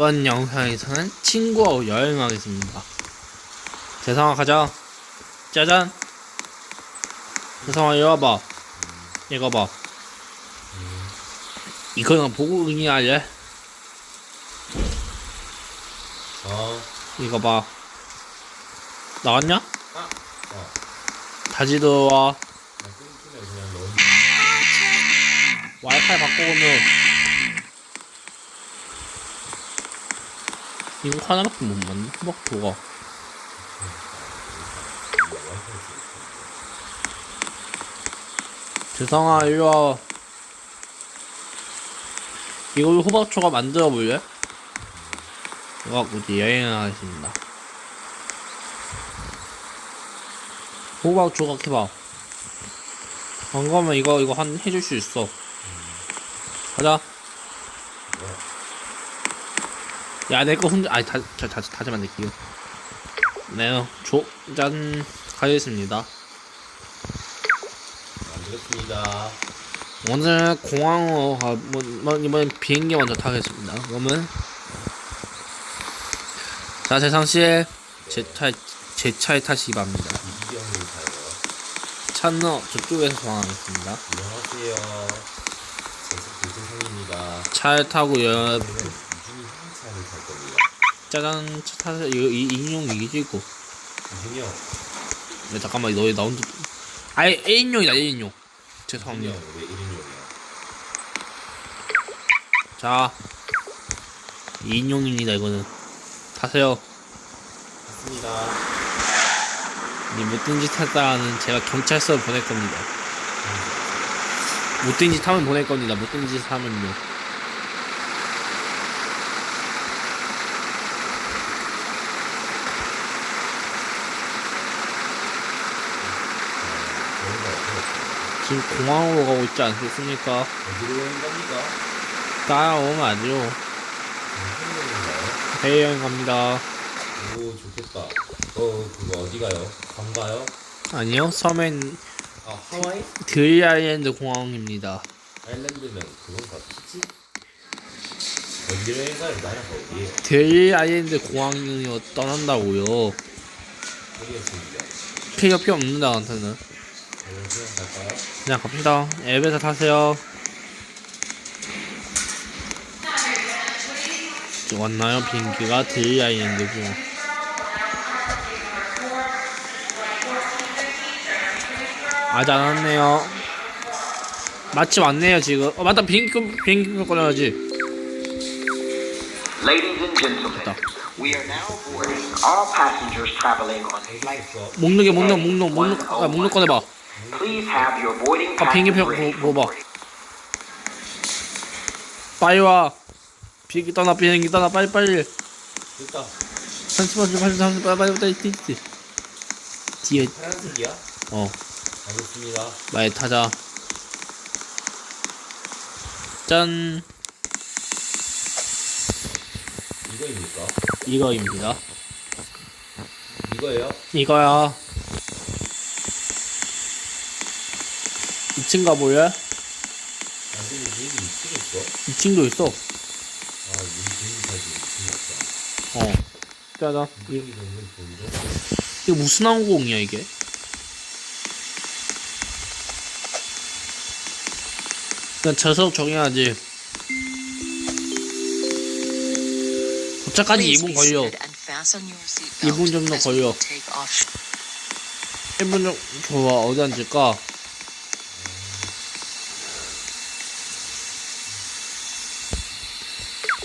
이번 영상에서는 친구하고 여행하겠습니다. 재상아 가자. 짜잔. 재상아 이리 와봐. 이거 봐. 이거는 보고 응이할래? 어, 이거 봐. 나왔냐? 아, 어, 다지도 와. 나 끊기면 그냥 넣은 와이파이 바꿔오면 이거 하나밖에 못 맞네. 막 도가. 재상아 이리 와. 이걸로 호박초가 만들어 볼래? 갖고 이제 여행을 하겠습니다. 호박초 각 해봐. 안 그러면 이거 이거 한 해줄 수 있어. 가자. 야, 내 거 혼자, 아니, 다, 다, 다, 다시 만들게요. 네, 조, 짠, 가겠습니다. 만들었습니다. 오늘 공항으로 가, 뭐, 뭐, 이번 비행기 먼저 타겠습니다. 그러면, 자, 재상씨, 제 차, 제 차에 타시기 바랍니다. 차는 저쪽에서 공항하겠습니다. 안녕하세요. 제습 김세상입니다. 차를 타고 여, 오늘은 이준이 형 차를 탈 겁니다. 짜잔, 차 타서, 이거, 이, 인용 이기지, 이거. 이준이 형, 네, 잠깐만, 너희 나 혼자, 아이, 1인용이다, 1인용. 이준이 죄송합니다. 형왜 1인용이야? 자, 2인용입니다, 이거는. 타세요. 맞습니다. 이 못된 짓 했다가는 제가 경찰서 보낼 겁니다. 못된 짓 하면 보낼 겁니다. 못된 짓 하면요. 저희가 어떻게 지금 공항으로 가고 있지 않겠습니까? 어디로 가는 겁니까? 따라오면 안 돼요. 한국인가요? 해외 여행 갑니다. 오, 좋겠다. 어, 그거 어디 가요? 감 가요? 아니요, 섬엔 아, 하와이? 드리 아일랜드 공항입니다. 아일랜드면 그건가? 피지? 어디로 여행 가요? 나라가 어디에요? 드리 아일랜드 공항이요, 떠난다고요. 모르겠습니다. 필요 필요 없는데, 나한테는. 그냥 갑시다. 엘베에서 타세요. 왔나요? 비행기가 아일랜드고. 아직 안 왔네요. 마침 왔네요, 지금. 어, 맞다. 비행기, 끄- 비행기 끄 꺼내야지. Ladies and gentlemen, Stop. we are now boarding all passengers traveling on flight. 있어. 목록에 목록, 목록, 목록, 아, 목록 꺼내봐. Please have your boarding 아, 비행기 표. 뭐, 뭐 봐. 빨리 와. 비행기 떠나, 비행기 떠나, 빨리, 빨리. 됐다. 잠시만, 잠시만, 잠시만, 빨리, 빨리, 빨리, 뒤, 뒤. 뒤에, 파란색이야? 어, 알겠습니다. 많이 타자. 짠, 이거입니까? 이거입니다. 이거예요? 이거야. 2층 가볼래? 안 되면 비행기 2층 있어? 2층도 있어. 아, 우리 비행기 타지 2층 없다. 어. 짜자. 이- 비행기 정도는 좋은데? 이거 무슨 항공이야, 이게? 그냥 좌석 정해야지. 도착까지 2분 걸려. 2분 정도 걸려. 1분 정도, 좋아, 어디 앉을까?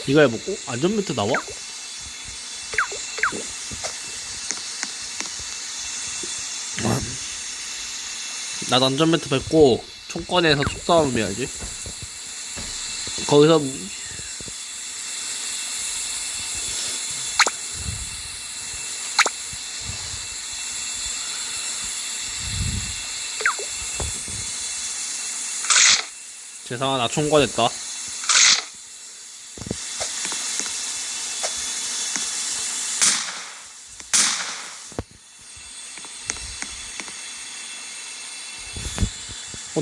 이거 해보고, 안전벨트 나와? 나도 안전벨트 뱉고 총 꺼내서 총싸움 해야지. 거기서 죄송하 나총 꺼냈다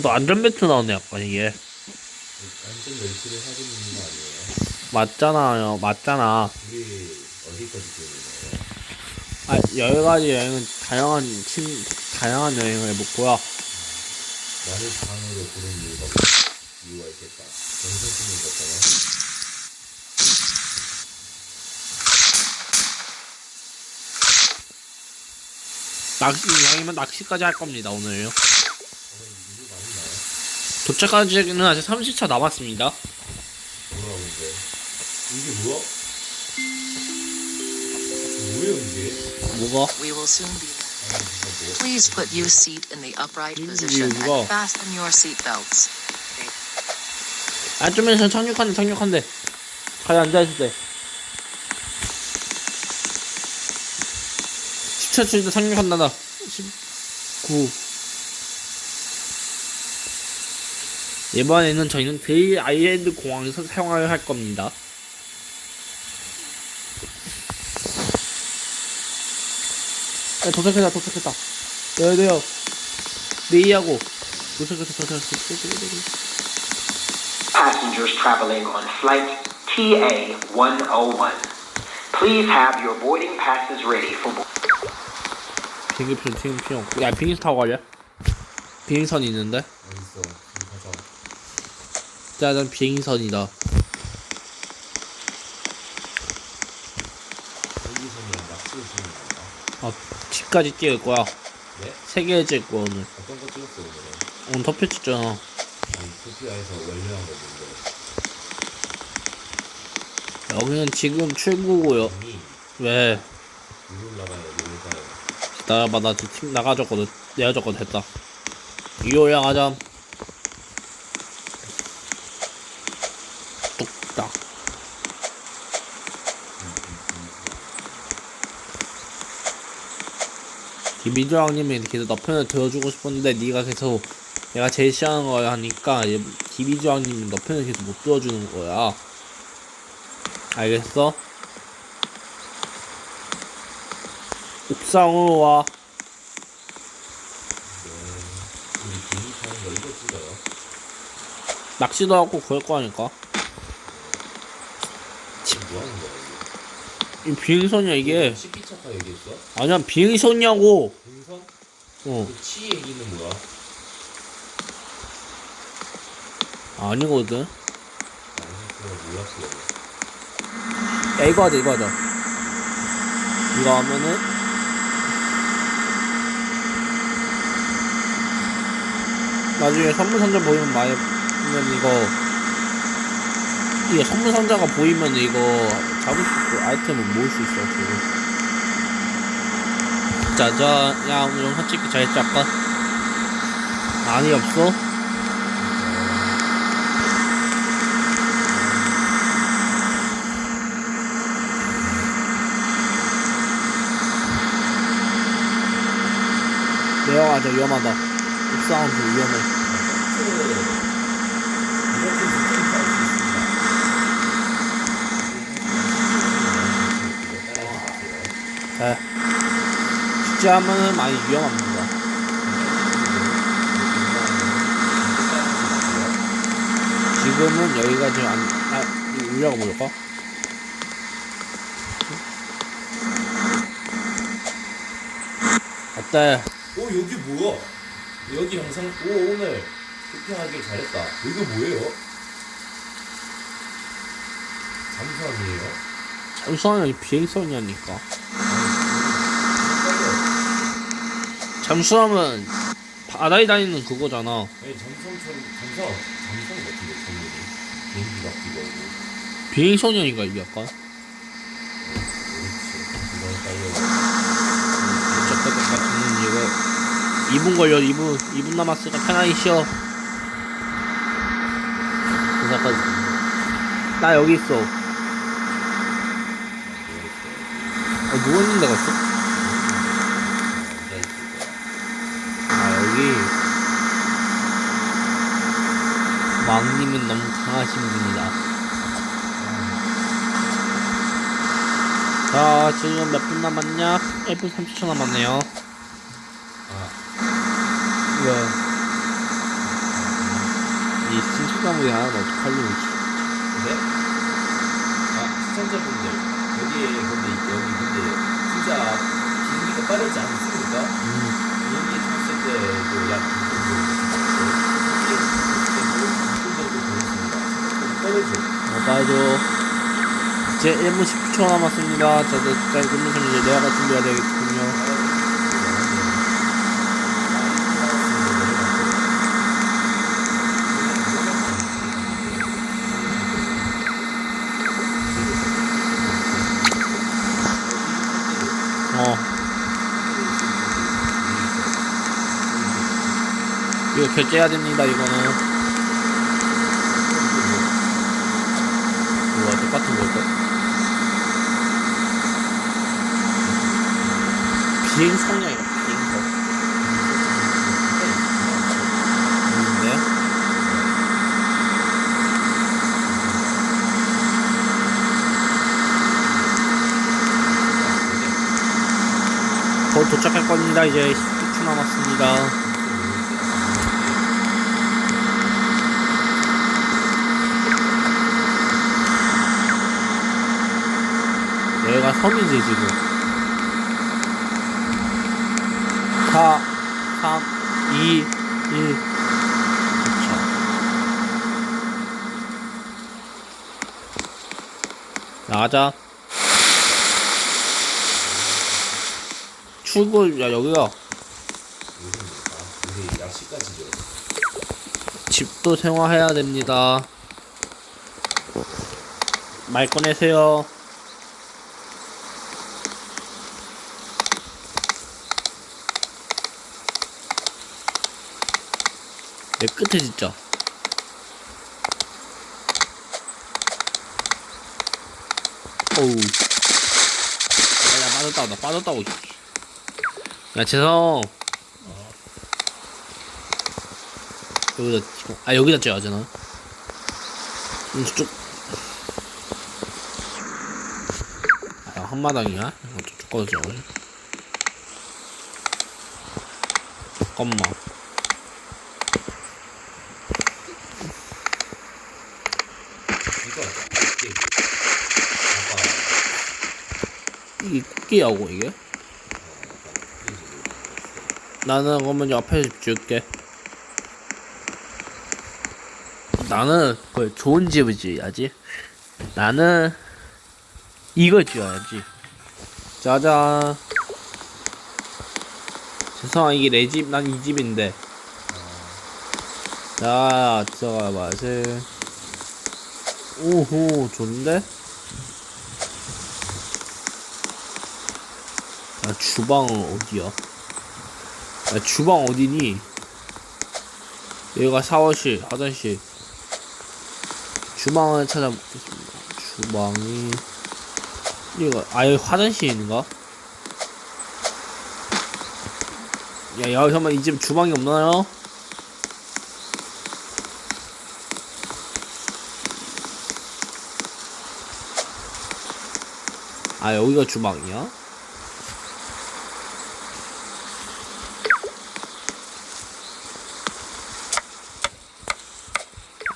어, 너 안전벨트 나오네, 약간, 이게. 완전 멘트를 하고 있는 거 아니에요? 맞잖아요. 맞잖아. 우리 어디까지 되는 거예요? 아, 여러 가지 여행은 다양한 친, 다양한 여행을 해봤고요. 나를 방으로 부른 이유가 이유가 있겠다. 영상 찍는 거잖아. 낚시 이왕이면 낚시까지 할 겁니다 오늘요. 어? 도착까지는 아직 30차 남았습니다. 뭐라고 이제? 이게 뭐야? 뭐예요 이게? 뭐가? We will soon be there. 아 뭐? Please put your seat in the upright Mm, position and fasten your seat belts. 아, 좀 있으면 착륙한대, 착륙한대. 가에 앉아있을 때. 10차 출때 착륙한다, 나. 19. 이번에는 저희는 데일 아일랜드 공항에서 사용하려 할 겁니다. 야, 도착했다, 도착했다. 네요, 네요. 네이하고. 도착했다, 도착했다, 도착했다. Passengers traveling on flight TA 101. Please have your boarding passes ready for boarding. 비행기 필요, 비행기 필요 없고. 야, 비행기 타고 가려? 비행선이 있는데? 짜잔, 비행선이다. 아, 집까지 찍을 거야. 네? 세개 찍을 거야, 오늘. 어떤 거 찍었어 오늘은? 오늘 터표 찍잖아. 아니 소피아에서 원래한 거 뭔데? 여기는 지금 출구고요. 아니 왜? 위로 올라가요 위로 가요. 기다려봐, 나 지금 팀 나가줬거든. 내어줬거든, 됐다. 위로 올라가자. 김희조왕님이 계속 너 편을 들어주고 싶었는데 네가 계속 내가 제일 싫어하는 걸 하니까 김희조왕님이 너 편을 계속 못 들어주는 거야. 알겠어? 옥상으로 와. 낚시도 하고 그럴 거니까. 지금 뭐 하는 거야 이게? 이 비행선이야 이게. 시피차카 얘기했어? 아니야 비행선이냐고. 등선? 어 그 치 얘기는 뭐야? 아니거든. 나한테 몰랐어요. 야 이거 하자 이거 하자. 이거 하면은 나중에 선물 상자 보이면 많이 보면 이거 이게 선물 상자가 보이면 이거 잡을 수 있고 아이템을 모을 수 있어 지금. 짜자 야 오늘 찍기 잘했지 아까? 아니 없어? 내려가자 위험하다 옥상은 좀 위험해 하면은 많이 위험합니다 지금은 여기가 지금 안, 아, 올라가 볼까? 어때? 오 여기 뭐야? 여기 영상 오 오늘 쇼핑하길 잘했다. 이거 뭐예요? 잠수함이에요? 잠수함이 비행선이라니까 잠수함은 바다에 다니는 그거잖아 아니 잠수함처럼 잠수함 잠수함 같은데 전문이 비행기 같기도 하고. 비행선이니까 이게 약간 그렇지. 이건 빨리 어쨌든 같은 이거 2분 걸려 2분 2분 남았으니까 편하게 쉬어 그래서 나 여기 있어 어, 누워 있는 데가 있어? 앉아있을 거야. 아 여기 왕님은 너무 강하신 분이다 자 지금 몇 분 남았냐? 1분 30초 남았네요 아, 왜? 이 신축나무에 하나는 어떡하려고 근데 시청자분들 여기에 근데 여기 근데 진짜 비행기가 빠르지 않습니까? 비행기 탔을 때도 약 2분 정도 어, 빠져. 이제 1분 10초 남았습니다. 저도 짤 끝내서 이제 내려갈 준비가 되겠군요. 어. 이거 결제해야 됩니다, 이거는. 뭐가 똑 같은 걸까? 비행성이야, 이거, 비행성. 있는데? 곧 도착할 겁니다. 이제 10초 남았습니다. 섬이지 지금. 4 3 2 1 그쵸. 나가자. 출구 야 여기가. 집도 생활해야 됩니다. 말 꺼내세요 내 끝에 진짜 어우. 야, 야 빠졌다고 나 빠졌다고. 야 재성. 여기다 아 여기다 쪄야 하잖아 음, 저쪽 아 한마당이야? 어, 저쪽 거져 잠깐만 이거 이게 아까 이게 끼하고 이게? 나는 그러면 이 앞에 집 지을게. 나는 그 좋은 집을 지어야지 나는 이걸 지어야지. 짜잔. 죄송아 이게 내 집 난 이 집인데. 자 들어가 봐세 오호 좋은데? 야, 주방은 어디야? 야, 주방 어디니? 여기가 샤워실, 화장실. 주방을 찾아보겠습니다. 주방이, 아, 여기 화장실이 있는가? 야, 야, 잠깐만, 이 집 주방이 없나요? 아, 여기가 주방이야?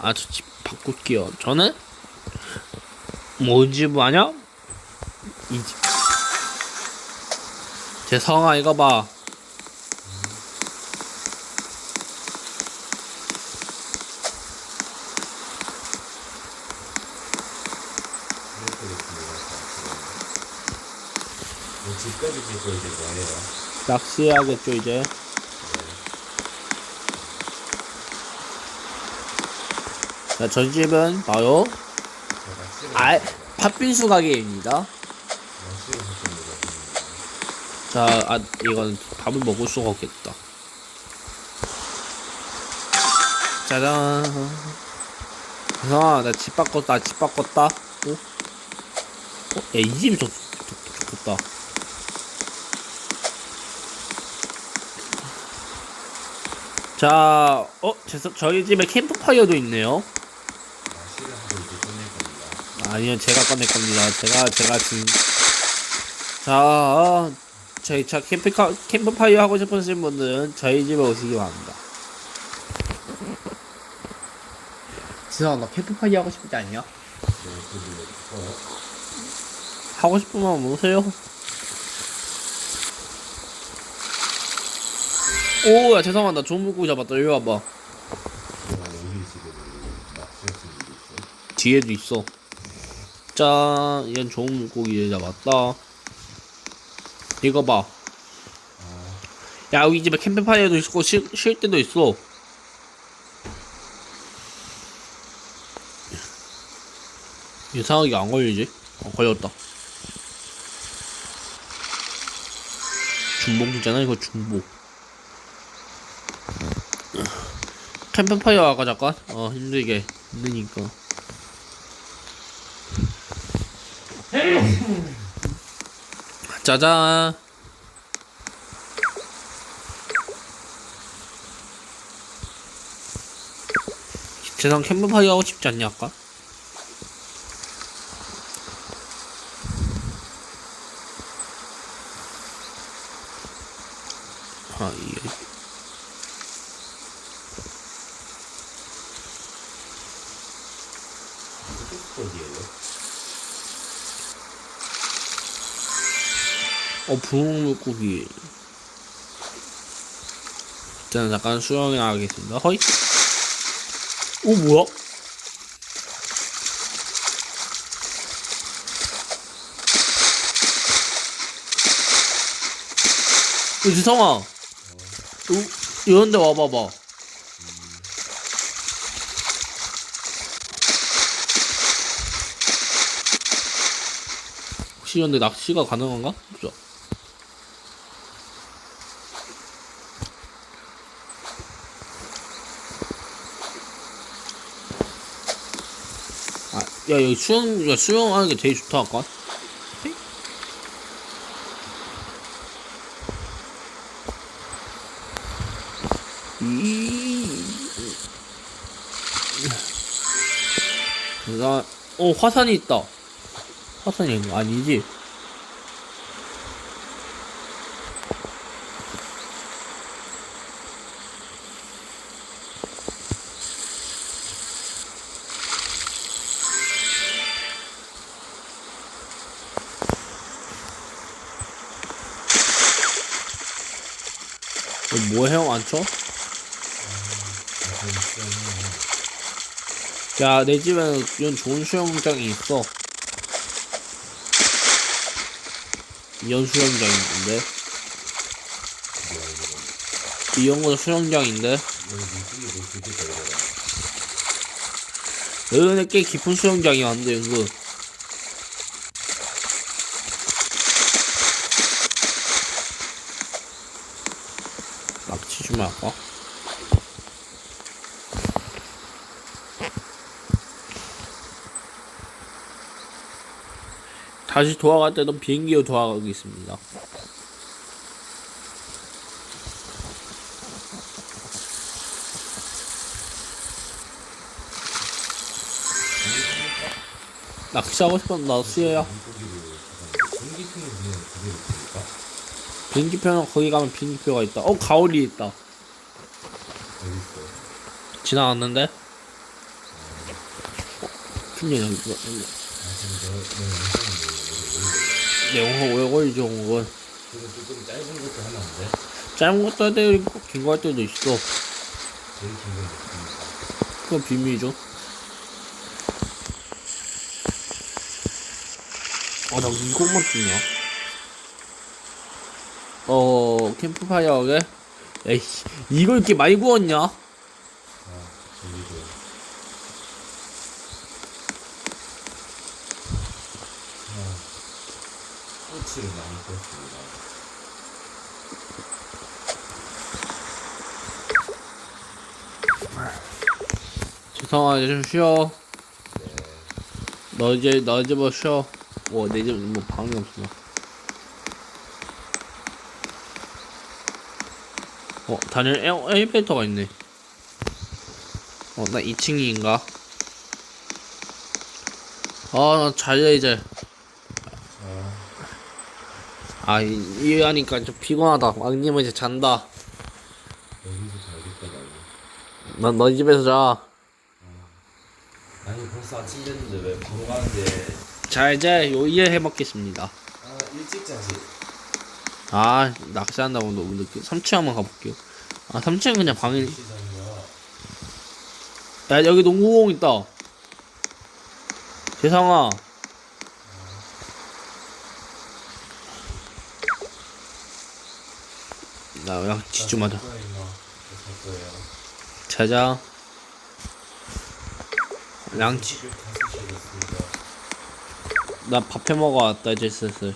아, 저집 바꿀게요. 저는 뭔집 아냐? 이 집. 제 성아 이거 봐. 집까지 이제 뭐해요? 낚시해야겠죠 이제. 자, 전 집은 바로 알 팥빙수 가게입니다. 자, 아 이건 밥을 먹을 수가 없겠다. 짜잔. 아, 나 집 바꿨다, 집 바꿨다. 어? 어? 야, 이 집이 좋, 좋, 좋겠다. 자, 어, 저희 집에 캠프파이어도 있네요. 낚시를 하고 이제 끝낼 겁니다. 아니요, 제가 꺼낼 겁니다. 제가, 제가 지금. 자, 저희 차 캠프카, 캠프파이어 하고 싶으신 분들은 저희 집에 오시기 바랍니다. 지성아, 너 캠프파이어 하고 싶지 않냐? 하고 싶으면 오세요. 오, 야, 죄송합니다. 나 좋은 물고기 잡았다. 여기 와봐. 뒤에도 있어. 짠, 얘는 좋은 물고기 잡았다. 이거 봐. 야, 여기 집에 캠프파이어도 있고, 쉴, 쉴 때도 있어. 이상하게 안 걸리지? 어, 걸렸다. 중복이잖아, 이거 중복. 캠프파이어 아까 잠깐? 어, 힘들게. 힘드니까. 짜잔. 세상 캠프파이어 하고 싶지 않냐 아까? 아 이게 어디에요? 어 분홍 물고기. 일단 잠깐 수영이 나가겠습니다. 허이. 오 뭐야? 어, 지성아. 어, 이런데 와봐봐. 혹시 이런데 낚시가 가능한가? 없어 야, 여기 수영, 야, 수영하는 게 제일 좋다, 아까. 나, 어, 화산이 있다. 화산이 아니지? 뭐해, 형, 안 쳐? 야, 내 집에는 이런 좋은 수영장이 있어. 이런 수영장이 있는데. 이런 것도 수영장인데. 여기는 꽤 깊은 수영장이 왔는데, 은근. 할까? 다시 돌아갈 때는 비행기로 돌아가겠습니다. 낚시하고 싶으면 낚시해요. 물고기를 잠깐 전기통을 그냥 그대로 뿌릴까? 비행기표는 거기 가면 비행기표가 있다. 어, 가오리 있다. 어디 있어? 지나갔는데? 어, 큰일 여기 이거- 이거. 아 지금 너 너 영상인데 오래 걸리죠, 그건. 그래서 좀 짧은 것도 안 돼? 짧은 것도 할 때도 있고, 긴거 할 때도 있어. 제일 긴 건 몇 그건 비밀이죠. 아, 나 이것만 뜨냐? 어, 캠프파이어에? 에이씨, 이걸 이렇게 많이 구웠냐? 아 저기도 아 꼬치를 많이 구웠습니다 죄송아, 이제 좀 쉬어. 너 이제, 너 이제 뭐 쉬어. 뭐, 내 집, 뭐, 방이 없어. 어, 다니엘 에, 엘리베이터가 있네. 어, 나 2층인가? 아, 나 잘래, 이제. 아, 이, 이 하니까 좀 피곤하다. 왕님은 이제 잔다. 여기서 자겠다 나는 난 너희 집에서 자. 아니 벌써 아침 됐는데 왜 바로 가는데 자 이제 요 이해해 먹겠습니다 아 일찍 자지. 아 낚시한다고 너무 늦게 3층 한번 가볼게요 아 3층 그냥 방이. 야 여기 농구공 있다 재상아 나 양치 좀 하자 살 거야, 임마. 살 거예요. 자자 양치. 나 밥 해 먹어 왔다 이제 슬슬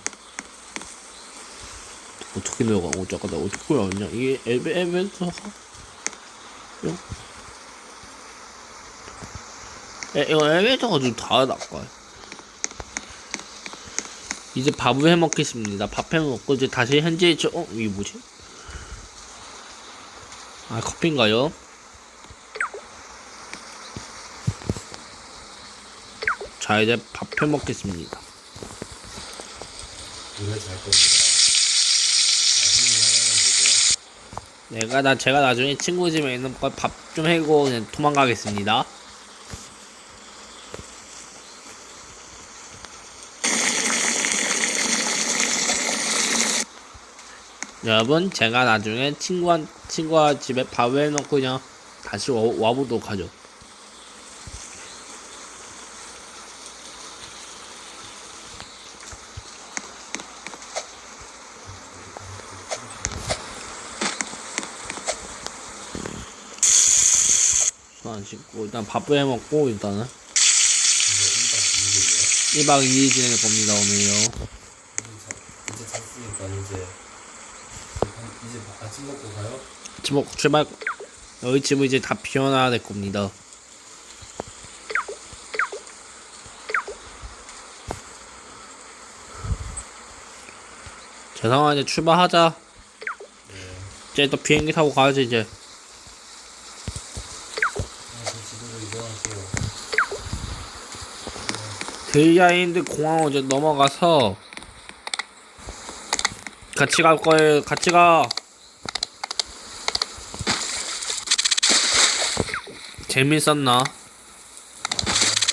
어떻게 내려가 어 잠깐 나 어떻게 올라왔냐 이게 엘베 요 에, 이거 엘베이터가 좀 다르다까 이제 밥을 해 먹겠습니다 밥 해 먹고 이제 다시 현재 저 어? 이게 뭐지? 아 커피인가요? 자 이제 밥 해 먹겠습니다 노래 잘 겁니다. 나중에 하는 거죠. 내가 나 제가 나중에 친구 집에 있는 거밥좀 해고 그냥 도망가겠습니다. 여러분 제가 나중에 친구한 친구와 집에 밥을 해놓고 그냥 다시 와, 와보도록 하죠. 손 안 씻고 일단 밥을 해 먹고 일단은 이제 1박 2일이에요. 1박 2일 지낼 겁니다 오늘요. 이제 잤으니까 이제 이제 아침 먹고 가요? 집 먹고 출발. 여기 집은 이제 다 비워놔야 될 겁니다. 이제 출발하자. 이제 또 비행기 타고 가야지 이제. 데이아인드 공항 이제 넘어가서 같이 갈 거예요. 같이 가. 재밌었나?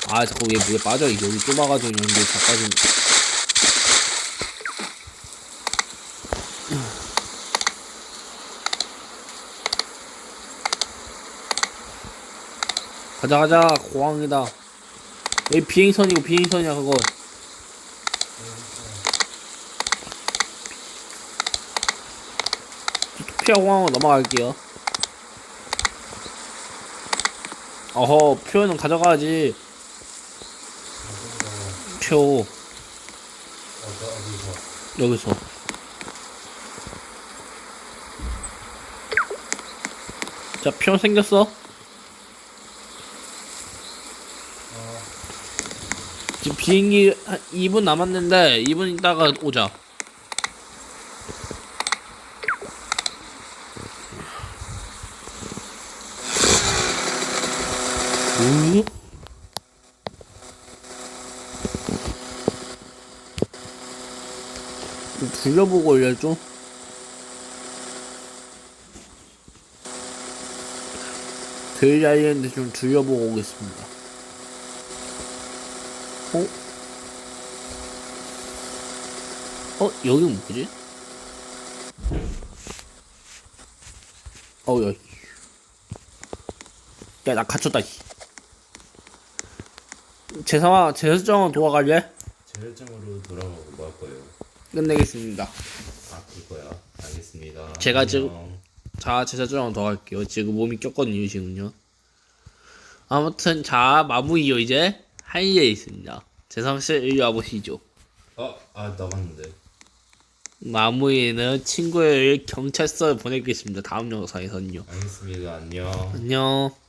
아 자꾸 얘 물에 빠져 여기 좁아가지고 여기 자빠진 가자 가자. 공항이다. 여기 비행선이고 비행선이야 그거. 토피아 공항으로 넘어갈게요. 어허 표는 가져가야지. 표? 여기서. 자 표 생겼어 어, 지금 비행기 한 2분 남았는데 2분 있다가 오자 음? 좀 둘러보고 올려줘 데일리 아일랜드 좀 둘러보고 오겠습니다 어? 어? 여긴 뭐지? 어우, 야. 야, 나 갇혔다, 씨. 재상아, 재설정은 도와갈래? 제혈증으로 돌아가고 뭐 할 거예요? 끝내겠습니다. 아 그 거야. 알겠습니다. 제가 지금-. 자, 재설정은 도와갈게요. 지금 몸이 꼈거든요, 지금요. 아무튼, 자, 마무리요, 이제. 할 일이 있습니다. 재상씨, 이리 와보시죠. 어, 아 나갔는데. 마무리는 친구를 경찰서에 보내겠습니다. 다음 영상에서는요. 알겠습니다. 안녕. 안녕.